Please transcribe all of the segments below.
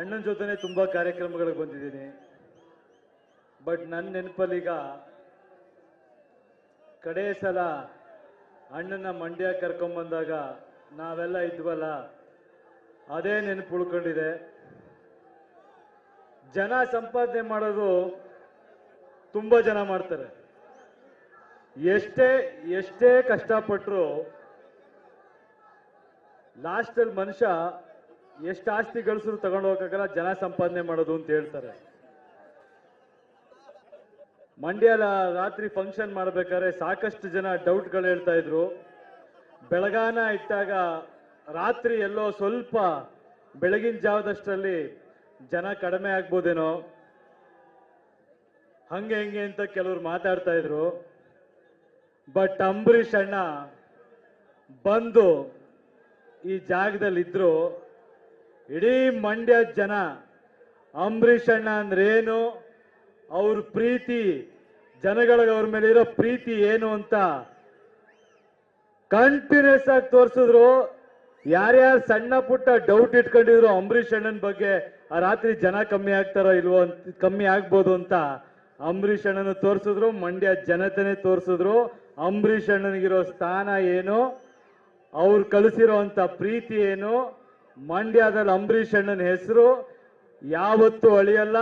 ಅಣ್ಣನ ಜೊತೆನೆ ತುಂಬಾ ಕಾರ್ಯಕ್ರಮಗಳಿಗೆ ಬಂದಿದ್ದೀನಿ. ಬಟ್ ನನ್ನ ನೆನಪಲ್ಲೀಗ ಕಡೆ ಸಲ ಅಣ್ಣನ ಮಂಡ್ಯ ಕರ್ಕೊಂಬಂದಾಗ ನಾವೆಲ್ಲ ಇದ್ವಲ್ಲ, ಅದೇ ನೆನಪು ಉಳ್ಕೊಂಡಿದೆ. ಜನ ಸಂಪಾದನೆ ಮಾಡೋದು ತುಂಬಾ ಜನ ಮಾಡ್ತಾರೆ. ಎಷ್ಟೇ ಎಷ್ಟೇ ಕಷ್ಟಪಟ್ಟರು ಲಾಸ್ಟಲ್ಲಿ ಮನುಷ್ಯ ಎಷ್ಟು ಆಸ್ತಿ ಗಳಿಸಿದ್ರು ತಗೊಂಡು ಜನ ಸಂಪಾದನೆ ಮಾಡೋದು ಅಂತ ಹೇಳ್ತಾರೆ. ಮಂಡ್ಯಲ ರಾತ್ರಿ ಫಂಕ್ಷನ್ ಮಾಡ್ಬೇಕಾದ್ರೆ ಸಾಕಷ್ಟು ಜನ ಡೌಟ್ಗಳು ಹೇಳ್ತಾ ಇದ್ರು. ಬೆಳಗಾನ ಇಟ್ಟಾಗ ರಾತ್ರಿ ಎಲ್ಲೋ ಸ್ವಲ್ಪ ಬೆಳಗಿನ ಜಾವದಷ್ಟರಲ್ಲಿ ಜನ ಕಡಿಮೆ ಆಗ್ಬೋದೇನೋ. ಹಂಗೆ ಹೆಂಗೆ ಅಂತ ಕೆಲವ್ರು ಮಾತಾಡ್ತಾ ಇದ್ರು. ಬಟ್ ಅಂಬರೀಷ್ ಅಣ್ಣ ಬಂದು ಈ ಜಾಗದಲ್ಲಿ ಇದ್ರು ಇಡೀ ಮಂಡ್ಯ ಜನ ಅಂಬರೀಷ್ ಅಣ್ಣ ಅಂದ್ರೆ ಏನು? ಅವ್ರ ಪ್ರೀತಿ ಜನಗಳಿಗೆ ಅವ್ರ ಮೇಲೆ ಇರೋ ಪ್ರೀತಿ ಏನು ಅಂತ ಕಂಟಿನ್ಯೂಸ್ ಆಗಿ ತೋರಿಸಿದ್ರು. ಯಾರ್ಯಾರು ಸಣ್ಣ ಪುಟ್ಟ ಡೌಟ್ ಇಟ್ಕೊಂಡಿದ್ರು ಅಂಬರೀಷ್ ಅಣ್ಣನ ಬಗ್ಗೆ ಆ ರಾತ್ರಿ ಜನ ಕಮ್ಮಿ ಆಗ್ತಾರೋ ಇಲ್ವೋ ಅಂತ, ಕಮ್ಮಿ ಆಗ್ಬೋದು ಅಂತ ಅಂಬರೀಷ್ ಅಣ್ಣನ ತೋರಿಸಿದ್ರು, ಮಂಡ್ಯ ಜನತೆನೆ ತೋರಿಸಿದ್ರು. ಅಂಬರೀಷ್ ಅಣ್ಣನಿಗಿರೋ ಸ್ಥಾನ ಏನು? ಅವ್ರು ಕಲಿಸಿರೋಂಥ ಪ್ರೀತಿ ಏನು? ಮಂಡ್ಯದಲ್ಲಿ ಅಂಬರೀಷ್ ಅಣ್ಣನ ಹೆಸರು ಯಾವತ್ತೂ ಅಳಿಯಲ್ಲ.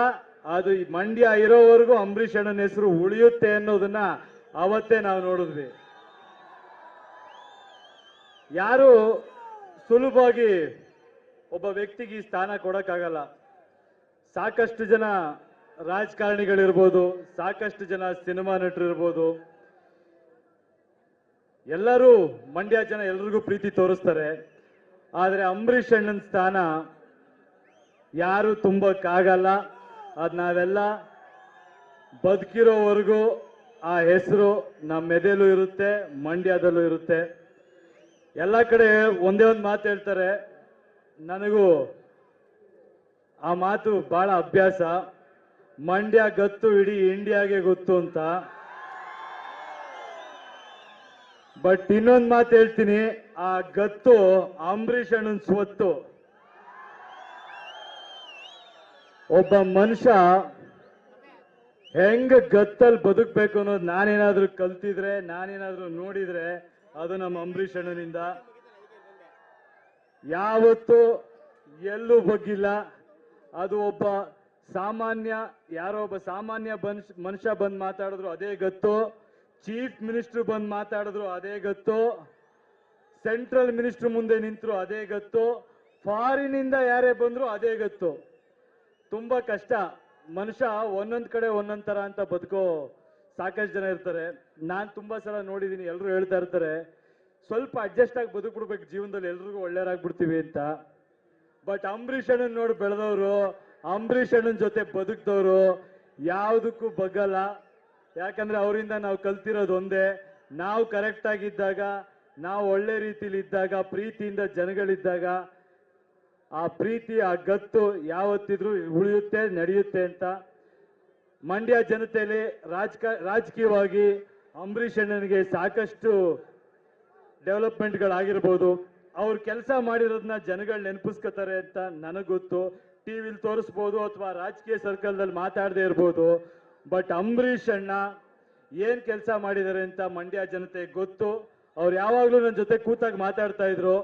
ಅದು ಮಂಡ್ಯ ಇರೋವರೆಗೂ ಅಂಬರೀಷ್ ಅಣ್ಣನ ಹೆಸರು ಉಳಿಯುತ್ತೆ ಅನ್ನೋದನ್ನ ಅವತ್ತೇ ನಾವು ನೋಡಿದ್ವಿ. ಯಾರು ಸುಲಭವಾಗಿ ಒಬ್ಬ ವ್ಯಕ್ತಿಗೆ ಈ ಸ್ಥಾನ ಕೊಡೋಕ್ಕಾಗಲ್ಲ. ಸಾಕಷ್ಟು ಜನ ರಾಜಕಾರಣಿಗಳಿರ್ಬೋದು, ಸಾಕಷ್ಟು ಜನ ಸಿನಿಮಾ ನಟರಿರ್ಬೋದು. ಎಲ್ಲರೂ ಮಂಡ್ಯ ಜನ ಎಲ್ರಿಗೂ ಪ್ರೀತಿ ತೋರಿಸ್ತಾರೆ. ಆದರೆ ಅಂಬರೀಷ್ ಅಣ್ಣನ ಸ್ಥಾನ ಯಾರು ತುಂಬಕ್ಕಾಗಲ್ಲ. ಅದು ನಾವೆಲ್ಲ ಬದುಕಿರೋವರೆಗೂ ಆ ಹೆಸರು ನಮ್ಮ ಎದೆಯಲ್ಲೂ ಇರುತ್ತೆ, ಮಂಡ್ಯದಲ್ಲೂ ಇರುತ್ತೆ. ಎಲ್ಲ ಕಡೆ ಒಂದೇ ಒಂದು ಮಾತು ಹೇಳ್ತಾರೆ. ನನಗೂ ಆ ಮಾತು ಬಹಳ ಅಭ್ಯಾಸ. ಮಂಡ್ಯ ಗತ್ತು ಇಡೀ ಇಂಡಿಯಾಗೆ ಗೊತ್ತು ಅಂತ. ಬಟ್ ಇನ್ನೊಂದು ಮಾತು ಹೇಳ್ತೀನಿ. ಆ ಗತ್ತು ಅಂಬರೀಷ್ ಅಣ್ಣನ ಸ್ವತ್ತು. ಒಬ್ಬ ಮನುಷ್ಯ ಹೆಂಗ ಗತ್ತಲ್ಲಿ ಬದುಕ್ಬೇಕು ಅನ್ನೋದು ನಾನೇನಾದ್ರೂ ಕಲ್ತಿದ್ರೆ, ನಾನೇನಾದ್ರೂ ನೋಡಿದ್ರೆ ಅದು ನಮ್ಮ ಅಂಬರೀಷ್ ಅಣ್ಣನಿಂದ. ಯಾವತ್ತು ಎಲ್ಲೂ ಬಗ್ಗಿಲ್ಲ. ಅದು ಒಬ್ಬ ಸಾಮಾನ್ಯ, ಯಾರೋ ಒಬ್ಬ ಸಾಮಾನ್ಯ ಬನ್ಸ್ ಮನುಷ್ಯ ಬಂದು ಮಾತಾಡಿದ್ರು ಅದೇ ಗತ್ತು. ಚೀಫ್ ಮಿನಿಸ್ಟರ್ ಬಂದು ಮಾತಾಡಿದ್ರು ಅದೇ ಗತ್ತು. ಸೆಂಟ್ರಲ್ ಮಿನಿಸ್ಟರ್ ಮುಂದೆ ನಿಂತರು ಅದೇ ಗತ್ತು ಇಂದ ಯಾರೇ ಬಂದ್ರು ಅದೇ ಗತ್ತು. ತುಂಬಾ ಕಷ್ಟ. ಮನುಷ್ಯ ಒಂದೊಂದ್ ಕಡೆ ಒಂದೊಂದ್ ತರ ಅಂತ ಬದುಕೋ ಸಾಕಷ್ಟು ಜನ ಇರ್ತಾರೆ. ನಾನು ತುಂಬಾ ಸಲ ನೋಡಿದೀನಿ ಎಲ್ಲರೂ ಹೇಳ್ತಾ ಇರ್ತಾರೆ, ಸ್ವಲ್ಪ ಅಡ್ಜಸ್ಟ್ ಆಗಿ ಬದುಕ್ಬಿಡ್ಬೇಕು ಜೀವನದಲ್ಲಿ, ಎಲ್ರಿಗೂ ಒಳ್ಳೆಯರಾಗ್ಬಿಡ್ತೀವಿ ಅಂತ. ಬಟ್ ಅಂಬರೀಷ್ ಅಣ್ಣನ್ ನೋಡಿ ಬೆಳೆದವರು, ಅಂಬರೀಷ್ ಅಣ್ಣನ್ ಜೊತೆ ಬದುಕ್ದವರು ಯಾವುದಕ್ಕೂ ಬಗ್ಗಲ್ಲ. ಯಾಕಂದ್ರೆ ಅವರಿಂದ ನಾವು ಕಲ್ತಿರೋದು ಒಂದೇ. ನಾವು ಕರೆಕ್ಟ್ ಆಗಿದ್ದಾಗ ನಾವು ಒಳ್ಳೆ ರೀತಿಲಿ ಇದ್ದಾಗ, ಪ್ರೀತಿಯಿಂದ ಜನಗಳಿದ್ದಾಗ, ಆ ಪ್ರೀತಿ, ಆ ಗತ್ತು ಯಾವತ್ತಿದ್ರೂ ಉಳಿಯುತ್ತೆ, ನಡೆಯುತ್ತೆ ಅಂತ ಮಂಡ್ಯ ಜನತೆಯಲ್ಲಿ ರಾಜಕ, ರಾಜಕೀಯವಾಗಿ ಅಂಬರೀಷ್ ಅಣ್ಣನಿಗೆ ಸಾಕಷ್ಟು ಡೆವಲಪ್ಮೆಂಟ್ಗಳಾಗಿರ್ಬೋದು. ಅವ್ರು ಕೆಲಸ ಮಾಡಿರೋದನ್ನ ಜನಗಳು ನೆನಪಿಸ್ಕೋತಾರೆ ಅಂತ ನನಗೆ ಗೊತ್ತು ಟಿವಿಲಿ ತೋರಿಸ್ಬೋದು ಅಥವಾ ರಾಜಕೀಯ ಸರ್ಕಲ್ದಲ್ಲಿ ಮಾತಾಡದೇ ಇರ್ಬೋದು. ಬಟ್ ಅಂಬರೀಷ್ ಅಣ್ಣ ಏನು ಕೆಲಸ ಮಾಡಿದ್ದಾರೆ ಅಂತ ಮಂಡ್ಯ ಜನತೆ ಗೊತ್ತು. ಅವ್ರು ಯಾವಾಗಲೂ ನನ್ನ ಜೊತೆ ಕೂತಾಗ ಮಾತಾಡ್ತಾ ಇದ್ರು.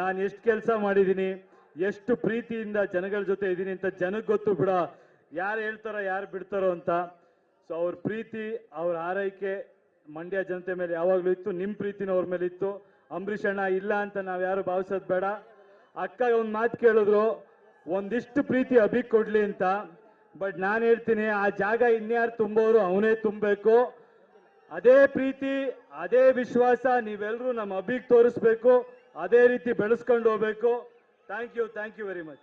ನಾನು ಎಷ್ಟು ಕೆಲಸ ಮಾಡಿದ್ದೀನಿ ಎಷ್ಟು ಪ್ರೀತಿಯಿಂದ ಜನಗಳ ಜೊತೆ ಇದ್ದೀನಿ ಅಂತ ಜನಕ್ಕೆ ಗೊತ್ತು ಬಿಡ. ಯಾರು ಹೇಳ್ತಾರೋ, ಯಾರು ಬಿಡ್ತಾರೋ ಅಂತ. ಸೊ ಅವ್ರ ಪ್ರೀತಿ, ಅವ್ರ ಆರೈಕೆ ಮಂಡ್ಯ ಜನತೆ ಮೇಲೆ ಯಾವಾಗಲೂ ಇತ್ತು. ನಿಮ್ಮ ಪ್ರೀತಿನ ಅವ್ರ ಮೇಲೆ ಇತ್ತು. ಅಂಬರೀಷ್ ಅಣ್ಣ ಇಲ್ಲ ಅಂತ ನಾವು ಯಾರು ಭಾವಿಸೋದು ಬೇಡ. ಅಕ್ಕ ಒಂದು ಮಾತು ಕೇಳಿದ್ರು, ಒಂದಿಷ್ಟು ಪ್ರೀತಿ ಅಭಿ ಕೊಡ್ಲಿ ಅಂತ. ಬಟ್ ನಾನು ಹೇಳ್ತೀನಿ, ಆ ಜಾಗ ಇನ್ಯಾರು ತುಂಬೋರು ಅವನೇ ತುಂಬಬೇಕು. ಅದೇ ಪ್ರೀತಿ, ಅದೇ ವಿಶ್ವಾಸ ನೀವೆಲ್ಲರೂ ನಮ್ಮ ಅಭಿಗೆ ತೋರಿಸ್ಬೇಕು, ಅದೇ ರೀತಿ ಬೆಳೆಸ್ಕೊಂಡು ಹೋಗ್ಬೇಕು. Thank you thank you very much